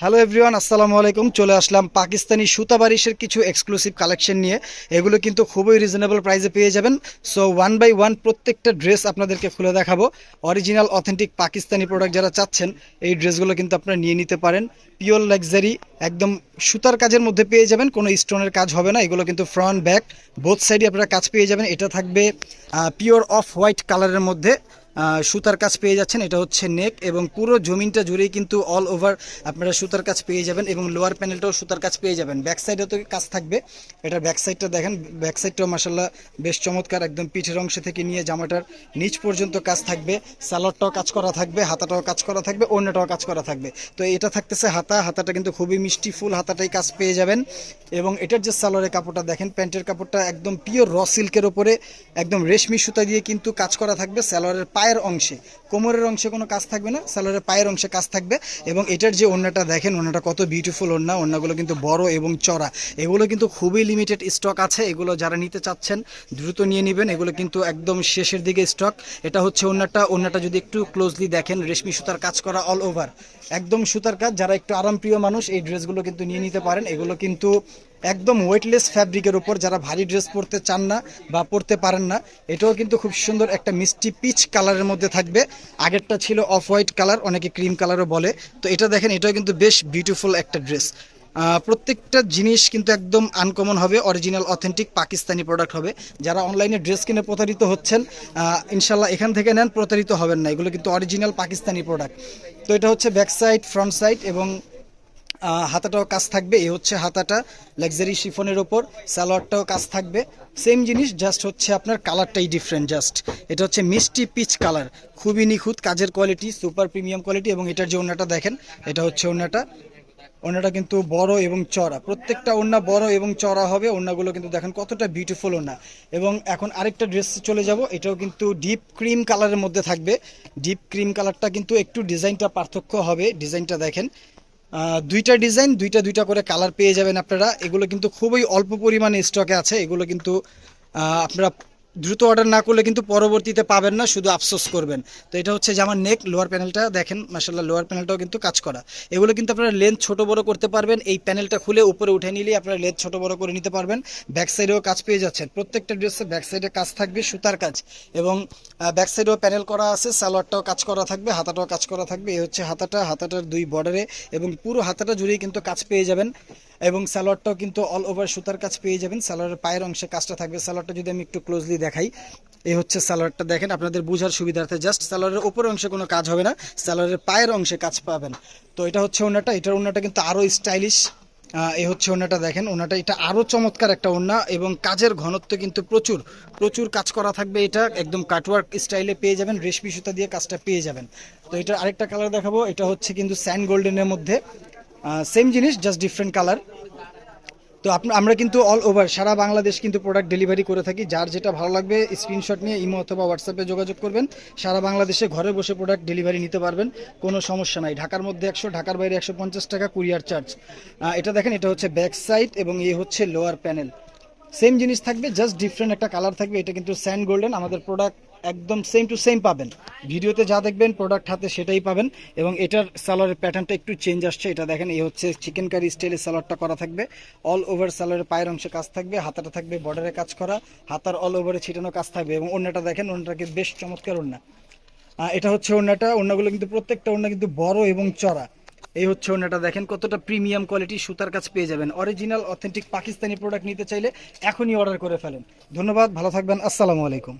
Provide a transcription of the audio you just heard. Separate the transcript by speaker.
Speaker 1: Hello everyone আসসালামু আলাইকুম। চলে আসলাম পাকিস্তানি সুতা বারিশের কিছু এক্সক্লুসিভ কালেকশন নিয়ে। এগুলো কিন্তু খুবই রিজনেবল প্রাইসে পেয়ে যাবেন। সো ওয়ান বাই ওয়ান প্রত্যেকটা ড্রেস আপনাদেরকে খুলে দেখাবো। অরিজিনাল অথেন্টিক পাকিস্তানি প্রোডাক্ট যারা চাচ্ছেন, এই ড্রেসগুলো কিন্তু আপনারা নিয়ে নিতে পারেন। পিওর লাক্সারি একদম সুতার কাজের মধ্যে পেয়ে যাবেন। কোনো স্টোনের কাজ হবে না। এগুলো কিন্তু ফ্রন্ট ব্যাক বোথ সাইডে আপনারা কাজ পেয়ে যাবেন। এটা থাকবে পিওর অফ হোয়াইট কালারের মধ্যে। সুতার কাজ পেয়ে যাচ্ছেন, এটা হচ্ছে নেক এবং পুরো জমিনটা জুড়েই কিন্তু অল ওভার আপনারা সুতার কাজ পেয়ে যাবেন এবং লোয়ার প্যানেলটাও সুতার কাজ পেয়ে যাবেন। ব্যাক সাইডেও তো কাজ থাকবে। এটার ব্যাক সাইডটা দেখেন ব্যাক সাইডটাও মাসাল্লাহ বেশ চমৎকার, একদম পিঠের অংশ থেকে নিয়ে জামাটার নিচ পর্যন্ত কাজ থাকবে। স্যালাডটাও কাজ করা থাকবে, হাতাটাও কাজ করা থাকবে অন্যটাও কাজ করা থাকবে। তো এটা থাকতেছে হাতা, হাতাটা কিন্তু খুবই মিষ্টি ফুল হাতাটাই কাজ পেয়ে যাবেন। এবং এটার যে সালোয়ারের কাপড়টা দেখেন, প্যান্টের কাপড়টা একদম পিওর র সিল্কের ওপরে একদম রেশমি সুতা দিয়ে কিন্তু কাজ করা থাকবে। সালোয়ারের পায়ের অংশে, কোমরের অংশে কোনো কাজ থাকবে না সালোয়ারের পায়ের অংশে কাজ থাকবে এবং এটার যে ওড়নাটা দেখেন, ওড়নাটা কত বিউটিফুল ওড়না, ওড়নাগুলো কিন্তু বড় এবং চড়া। এগুলো কিন্তু খুবই লিমিটেড স্টক আছে, এগুলো যারা নিতে চাচ্ছেন, দ্রুত নিয়ে নেবেন, এগুলো কিন্তু একদম শেষের দিকে স্টক এটা হচ্ছে ওড়নাটা ওড়নাটা যদি একটু ক্লোজলি দেখেন, রেশমি সুতার কাজ করা অল ওভার একদম সুতার কাজ, যারা একটু আরামপ্রিয় মানুষ, এই ড্রেসগুলো কিন্তু নিয়ে নিতে পারেন, এগুলো কিন্তু একদম ওয়েটলেস ফ্যাব্রিকের উপর যারা ভারী ড্রেস পরতে চান না বা পরতে পারেন না, এটাও কিন্তু খুব সুন্দর একটা মিষ্টি পিচ কালারের মধ্যে থাকবে। আগেরটা ছিল অফ হোয়াইট কালার অনেকে ক্রিম কালারও বলে। তো এটা দেখেন, এটাও কিন্তু বেশ বিউটিফুল একটা ড্রেস প্রত্যেকটা জিনিস কিন্তু একদম আনকমন হবে অরিজিনাল অথেন্টিক পাকিস্তানি প্রোডাক্ট হবে। যারা অনলাইনে ড্রেস কিনে প্রতারিত হচ্ছেন ইনশাল্লাহ এখান থেকে নেন, প্রতারিত হবেন না। এগুলো কিন্তু অরিজিনাল পাকিস্তানি প্রোডাক্ট তো এটা হচ্ছে ব্যাক সাইড ফ্রন্ট সাইড এবং হাতাটাও কাজ থাকবে। এই হচ্ছে হাতাটা লাক্সারি শিফনের ওপর, সালোয়ারটাও কাজ থাকবে। সেম জিনিস জাস্ট হচ্ছে আপনার কালারটাই ডিফারেন্ট জাস্ট এটা হচ্ছে মিষ্টি পিচ কালার খুবই নিখুঁত, কাজের কোয়ালিটি সুপার প্রিমিয়াম কোয়ালিটি এবং এটার যে ওনাটা দেখেন, এটা হচ্ছে ওড়নাটা। ওড়নাটা কিন্তু বড় এবং চড়া প্রত্যেকটা ওড়না বড় এবং চড়া হবে, ওড়নাগুলো কিন্তু দেখেন কতটা বিউটিফুল ওনা এবং এখন আরেকটা ড্রেস চলে যাব, এটাও কিন্তু ডিপ ক্রিম কালারের মধ্যে থাকবে। ডিপ ক্রিম কালারটা কিন্তু একটু ডিজাইনটা পার্থক্য হবে। ডিজাইনটা দেখেন দুইটা ডিজাইন, দুইটা দুইটা করে কালার পেয়ে যাবেন আপনারা। এগুলো কিন্তু খুবই অল্প পরিমাণে স্টকে আছে। এগুলো কিন্তু আপনারা দ্রুত অর্ডার না করলে কিন্তু পরবর্তীতে পাবেন না, শুধু আফসোস করবেন। তো এটা হচ্ছে যে আমার নেক লোয়ার প্যানেলটা দেখেন মাসাল্লাহ লোয়ার প্যানেলটাও কিন্তু কাজ করা। এগুলো কিন্তু আপনারা লেন্থ ছোট বড় করতে পারবেন, এই প্যানেলটা খুলে উপরে উঠে নিলেই আপনারা লেন্থ ছোট বড় করে নিতে পারবেন। ব্যাক সাইডেও কাজ পেয়ে যাচ্ছেন। প্রত্যেকটা ড্রেসে ব্যাক সাইডে কাজ থাকবে, সুতার কাজ। এবং ব্যাক সাইডেও প্যানেল করা আছে, সালোয়ারটাও কাজ করা থাকবে, হাতাটাও কাজ করা থাকবে। এই হচ্ছে হাতাটা, হাতাটার দুই বর্ডারে এবং পুরো হাতাটা জুড়েই কিন্তু কাজ পেয়ে যাবেন। এবং সালোয়ারটাও কিন্তু অল ওভার সুতার কাজ পেয়ে যাবেন। সালোয়ারের পায়ের অংশে কাজটা থাকবে। সালোয়ারটা যদি আমি একটু ক্লোজলি দেখাই, এই হচ্ছে সালোয়ারটা দেখেন, আপনাদের বোঝার সুবিধার্থে জাস্ট সালোয়ারের ওপর অংশে কোনো কাজ হবে না, সালোয়ারের পায়ের অংশে কাজ পাবেন। তো এটা হচ্ছে ওনাটা এটার ওনাটা কিন্তু আরও স্টাইলিশ এই হচ্ছে ওনাটা দেখেন ওনাটা এটা আরও চমৎকার একটা ওনা এবং কাজের ঘনত্ব কিন্তু প্রচুর প্রচুর কাজ করা থাকবে এটা, একদম কাটওয়ার্ক স্টাইলে পেয়ে যাবেন, রেশমি সুতা দিয়ে কাজটা পেয়ে যাবেন। তো এটার আরেকটা কালার দেখাবো, এটা হচ্ছে কিন্তু স্যান্ড গোল্ডেনের মধ্যে। সেম জিনিস জাস্ট ডিফারেন্ট কালার তো আমরা কিন্তু অল ওভার সারা বাংলাদেশ কিন্তু প্রোডাক্ট ডেলিভারি করে থাকি। যার যেটা ভালো লাগবে স্ক্রিনশট নিয়ে ইমো অথবা হোয়াটসঅ্যাপে যোগাযোগ করবেন। সারা বাংলাদেশে ঘরে বসে প্রোডাক্ট ডেলিভারি নিতে পারবেন, কোনো সমস্যা নাই। ঢাকার মধ্যে একশো, ঢাকার বাইরে একশো পঞ্চাশ টাকা, কুরিয়ার চার্জ এটা দেখেন, এটা হচ্ছে ব্যাক সাইড এবং এই হচ্ছে লোয়ার প্যানেল সেম জিনিস থাকবে জাস্ট ডিফারেন্ট একটা কালার থাকবে এটা কিন্তু স্যান্ড গোল্ডেন আমাদের প্রোডাক্ট একদম সেম টু সেম পাবেন। ভিডিওতে যা দেখবেন প্রোডাক্ট হাতে সেটাই পাবেন এবং এটার সালোয়ারের প্যাটার্নটা একটু চেঞ্জ আসছে এটা দেখেন এই হচ্ছে চিকেন কারি স্টাইলের সালোয়ারটা করা থাকবে। অল ওভার সালোয়ারের পায়ের অংশে কাজ থাকবে হাতাটা থাকবে বর্ডারে কাজ করা হাতার অল ওভারে ছিটানো কাজ থাকবে এবং অন্যটা দেখেন অন্যটাকে বেশ চমৎকার আহ, এটা হচ্ছে ওড়নাটা ওড়নাগুলো কিন্তু প্রত্যেকটা ওড়না কিন্তু বড় এবং চড়া। এই হচ্ছে ওনাটা। দেখেন কতটা প্রিমিয়াম কোয়ালিটি সুতার কাছে পেয়ে যাবেন। অরিজিনাল অথেন্টিক পাকিস্তানি প্রোডাক্ট নিতে চাইলে এখনই অর্ডার করে ফেলেন। ধন্যবাদ, ভালো থাকবেন, আসসালামু আলাইকুম।